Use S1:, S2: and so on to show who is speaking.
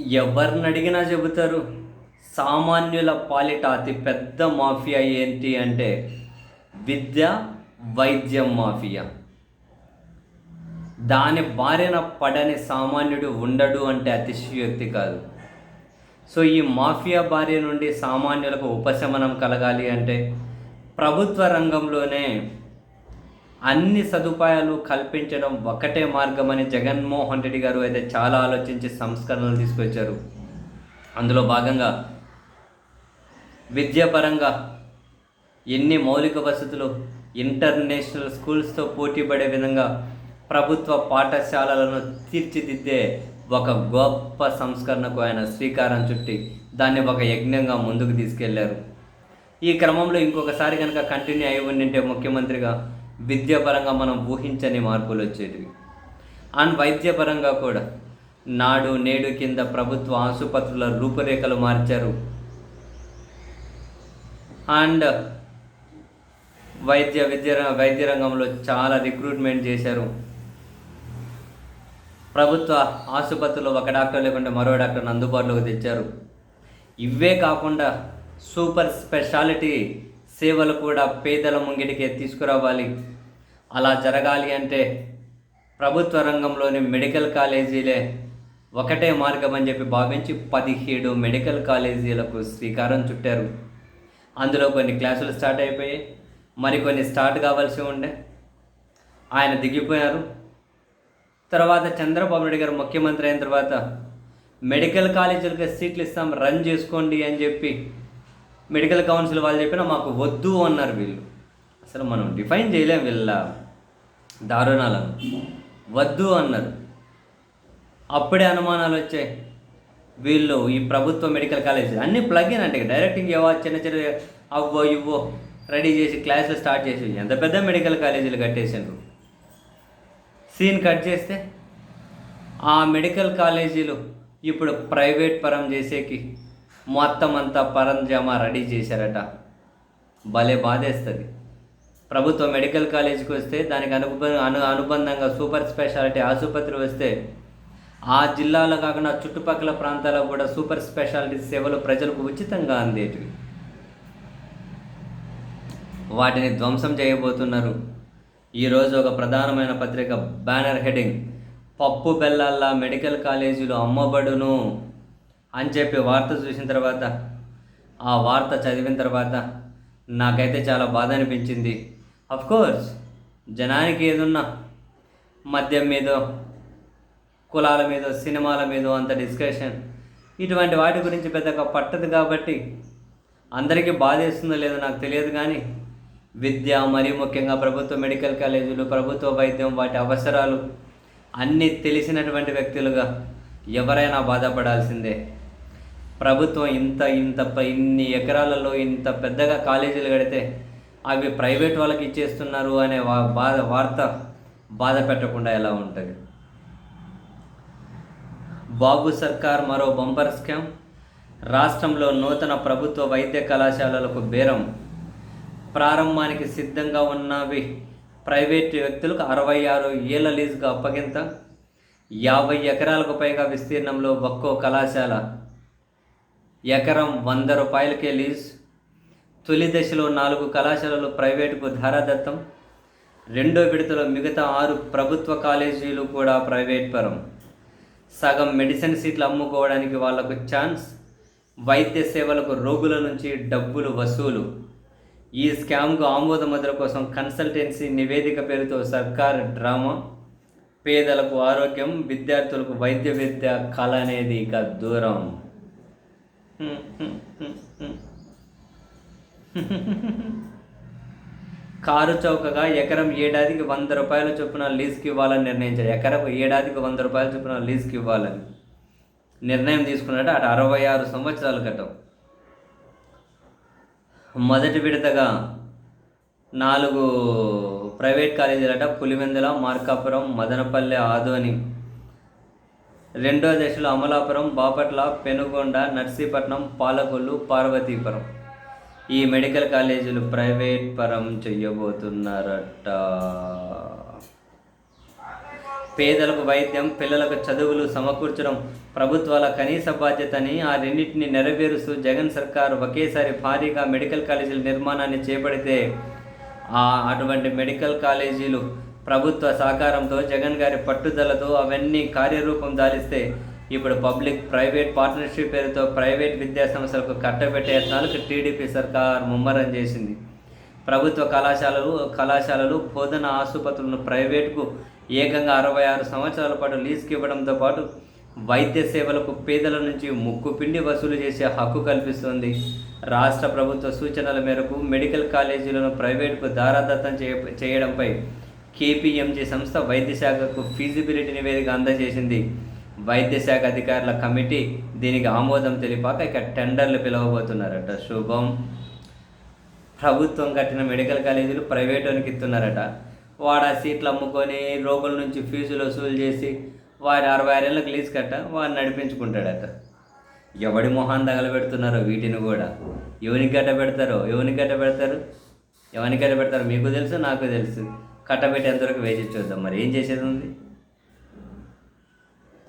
S1: ఎవరిని అడిగినా చెబుతారు? సామాన్యుల పాలిట అతి పెద్ద మాఫియా ఏంటి అంటే విద్య వైద్యం మాఫియా. దాని బారిన పడని సామాన్యుడు ఉండడు అంటే అతిశయోక్తి కాదు. సో ఈ మాఫియా బారి నుండి సామాన్యులకు ఉపశమనం కలగాలి అంటే ప్రభుత్వ రంగంలోనే అన్ని సదుపాయాలు కల్పించడం ఒకటే మార్గమని జగన్మోహన్ రెడ్డి గారు అయితే చాలా ఆలోచించి సంస్కరణలు తీసుకొచ్చారు. అందులో భాగంగా విద్యాపరంగా ఎన్ని మౌలిక వసతులు ఇంటర్నేషనల్ స్కూల్స్తో పోటీ పడే విధంగా ప్రభుత్వ పాఠశాలలను తీర్చిదిద్దే ఒక గొప్ప సంస్కరణకు ఆయన శ్రీకారం చుట్టి దాన్ని ఒక యజ్ఞంగా ముందుకు తీసుకెళ్ళారు. ఈ క్రమంలో ఇంకొకసారి కనుక కంటిన్యూ అయి ఉండింటే ముఖ్యమంత్రిగా విద్యాపరంగా మనం ఊహించని మార్పులు వచ్చేటివి. అండ్ వైద్యపరంగా కూడా. నాడు నేడు కింద ప్రభుత్వ ఆసుపత్రుల రూపురేఖలు మార్చారు. అండ్ వైద్య విద్య వైద్య రంగంలో చాలా రిక్రూట్మెంట్ చేశారు. ప్రభుత్వ ఆసుపత్రిలో ఒక డాక్టర్ లేకుంటే మరో డాక్టర్ని అందుబాటులోకి తెచ్చారు. ఇవే కాకుండా సూపర్ స్పెషాలిటీ సేవలు కూడా పేదల ముంగిటికి తీసుకురావాలి. అలా జరగాలి అంటే ప్రభుత్వ రంగంలోని మెడికల్ కాలేజీలే ఒకటే మార్గం అని చెప్పి భావించి పదిహేడు మెడికల్ కాలేజీలకు శ్రీకారం చుట్టారు. అందులో కొన్ని క్లాసులు స్టార్ట్ అయిపోయాయి మరికొన్ని స్టార్ట్ కావాల్సి ఉండే. ఆయన దిగిపోయారు. తర్వాత చంద్రబాబు నాయుడు గారు ముఖ్యమంత్రి అయిన తర్వాత మెడికల్ కాలేజీలకి సీట్లు ఇస్తాం రన్ చేసుకోండి అని చెప్పి మెడికల్ కౌన్సిల్ వాళ్ళు చెప్పినా మాకు వద్దు అన్నారు వీళ్ళు. అసలు మనం డిఫైన్ చేయలేం వీళ్ళ దారుణాలను. వద్దు అన్నారు. అప్పుడే అనుమానాలు వచ్చాయి. వీళ్ళు ఈ ప్రభుత్వ మెడికల్ కాలేజ్ అన్నీ ప్లగ్ అంటే డైరెక్ట్ ఇంకేవో చిన్న చిన్న అవ్వో ఇవ్వో రెడీ చేసి క్లాసులు స్టార్ట్ చేసి ఎంత పెద్ద మెడికల్ కాలేజీలు కట్టేసారు సీన్ కట్ చేస్తే ఆ మెడికల్ కాలేజీలు ఇప్పుడు ప్రైవేట్ పరం చేసేకి మొత్తం అంతా పరంజామా రెడీ చేశారట. భలే బాధేస్తుంది. ప్రభుత్వ మెడికల్ కాలేజీకి వస్తే దానికి అనుబ అను అనుబంధంగా సూపర్ స్పెషాలిటీ ఆసుపత్రి వస్తే ఆ జిల్లాలో కాకుండా చుట్టుపక్కల ప్రాంతాల్లో కూడా సూపర్ స్పెషాలిటీ సేవలు ప్రజలకు ఉచితంగా అందేటివి. వాటిని ధ్వంసం చేయబోతున్నారు. ఈరోజు ఒక ప్రధానమైన పత్రిక బ్యానర్ హెడింగ్ పప్పు బెల్లాల్లా మెడికల్ కాలేజీలు అమ్మబడును అని చెప్పి వార్త చూసిన తర్వాత ఆ వార్త చదివిన తర్వాత నాకైతే చాలా బాధ అనిపించింది. కోర్స్ జనానికి ఏదున్నా మద్యం మీదో కులాల మీద సినిమాల మీద అంత డిస్కషన్ ఇటువంటి వాటి గురించి పెద్దగా పట్టదు కాబట్టి అందరికీ బాధేస్తుందో లేదో నాకు తెలియదు కానీ విద్య మరీ ముఖ్యంగా ప్రభుత్వ మెడికల్ కాలేజీలు ప్రభుత్వ వైద్యం వాటి అవసరాలు అన్నీ తెలిసినటువంటి వ్యక్తులుగా ఎవరైనా బాధపడాల్సిందే. ప్రభుత్వం ఇంత ఇంత ఇన్ని ఎకరాలలో ఇంత పెద్దగా కాలేజీలు కడితే అవి ప్రైవేట్ వాళ్ళకి ఇచ్చేస్తున్నారు అనే వా బాధ వార్త బాధ పెట్టకుండా ఎలా ఉంటుంది? బాబు సర్కార్ మరో బంపర్ స్కామ్. రాష్ట్రంలో నూతన ప్రభుత్వ వైద్య కళాశాలలకు బేరం. ప్రారంభానికి సిద్ధంగా ఉన్నవి ప్రైవేట్ వ్యక్తులకు అరవై ఆరు ఏళ్ళ లీజుగా అప్పగింత. యాభై ఎకరాలకు పైగా విస్తీర్ణంలో ఒక్కో కళాశాల. ఎకరం వంద రూపాయలకే లీజ్. తొలి దశలో నాలుగు కళాశాలలు ప్రైవేటుకు ధారాదత్తం. రెండో విడతలో మిగతా ఆరు ప్రభుత్వ కాలేజీలు కూడా ప్రైవేట్ పరం. సగం మెడిసిన్ సీట్లు అమ్ముకోవడానికి వాళ్ళకు ఛాన్స్. వైద్య సేవలకు రోగుల నుంచి డబ్బులు వసూలు. ఈ స్కామ్కు ఆమోద ముద్ర కోసం కన్సల్టెన్సీ నివేదిక పేరుతో సర్కార్ డ్రామా. పేదలకు ఆరోగ్యం విద్యార్థులకు వైద్య విద్య కళ అనేది ఇక దూరం. కారు చౌకగా ఎకరం ఏడాదికి వంద రూపాయల చొప్పున లీజుకి ఇవ్వాలని నిర్ణయించారు. ఎకరం ఏడాదికి వంద రూపాయల చొప్పున లీజుకి ఇవ్వాలని నిర్ణయం తీసుకున్నట్టు అటు అరవై ఆరు సంవత్సరాల క్రితం. మొదటి విడతగా నాలుగు ప్రైవేట్ కాలేజీలట పులివెందుల మార్కాపురం మదనపల్లె ఆదోని. రెండో దశలో అమలాపురం బాపట్ల పెనుగొండ నర్సీపట్నం పాలకొల్లు పార్వతీపురం. ఈ మెడికల్ కాలేజీలు ప్రైవేట్ పరం చెయ్యబోతున్నారట. పేదలకు వైద్యం పిల్లలకు చదువులు సమకూర్చడం ప్రభుత్వాల కనీస బాధ్యతని ఆ రెండింటిని నెరవేరుస్తూ జగన్ సర్కారు ఒకేసారి భారీగా మెడికల్ కాలేజీల నిర్మాణాన్ని చేపడితే ఆ అటువంటి మెడికల్ కాలేజీలు ప్రభుత్వ సహకారంతో జగన్ గారి పట్టుదలతో అవన్నీ కార్యరూపం దాలిస్తే ఇప్పుడు పబ్లిక్ ప్రైవేట్ పార్ట్నర్షిప్ పేరుతో ప్రైవేట్ విద్యాసంస్థలకు కట్టబెట్టే యత్నాలకు టీడీపీ సర్కార్ ముమ్మరం చేసింది. ప్రభుత్వ కళాశాలలు కళాశాలలు బోధన ఆసుపత్రులను ప్రైవేటుకు ఏకంగా అరవై ఆరు సంవత్సరాల పాటు లీజుకి ఇవ్వడంతో పాటు వైద్య సేవలకు పేదల నుంచి ముక్కు పిండి వసూలు చేసే హక్కు కల్పిస్తుంది. రాష్ట్ర ప్రభుత్వ సూచనల మేరకు మెడికల్ కాలేజీలను ప్రైవేటుకు దారాదత్తం చేయ చేయడంపై కేపీఎంజీ సంస్థ వైద్య శాఖకు ఫీజిబిలిటీ నివేదిక అందజేసింది. వైద్య శాఖ అధికారుల కమిటీ దీనికి ఆమోదం తెలిపాక ఇక టెండర్లు పిలవబోతున్నారట. శుభం. ప్రభుత్వం కట్టిన మెడికల్ కాలేజీలు ప్రైవేటునికి ఇస్తున్నారట వాడు ఆ సీట్లు అమ్ముకొని రోగుల నుంచి ఫీజులు వసూలు చేసి వారి అరవై ఆరేళ్ళకి లీజ్ కట్ట వాడు నడిపించుకుంటాడట. ఎవడి మొహాన్ తగలబెడుతున్నారో వీటిని కూడా. ఎవరికి గట్ట పెడతారో ఎవరికి గట్ట పెడతారు? ఎవరికి గట్ట పెడతారో మీకు తెలుసు నాకు తెలుసు. కట్టబెట్టేంతవరకు వేచి చూద్దాం మరి ఏం చేసేది ఉంది?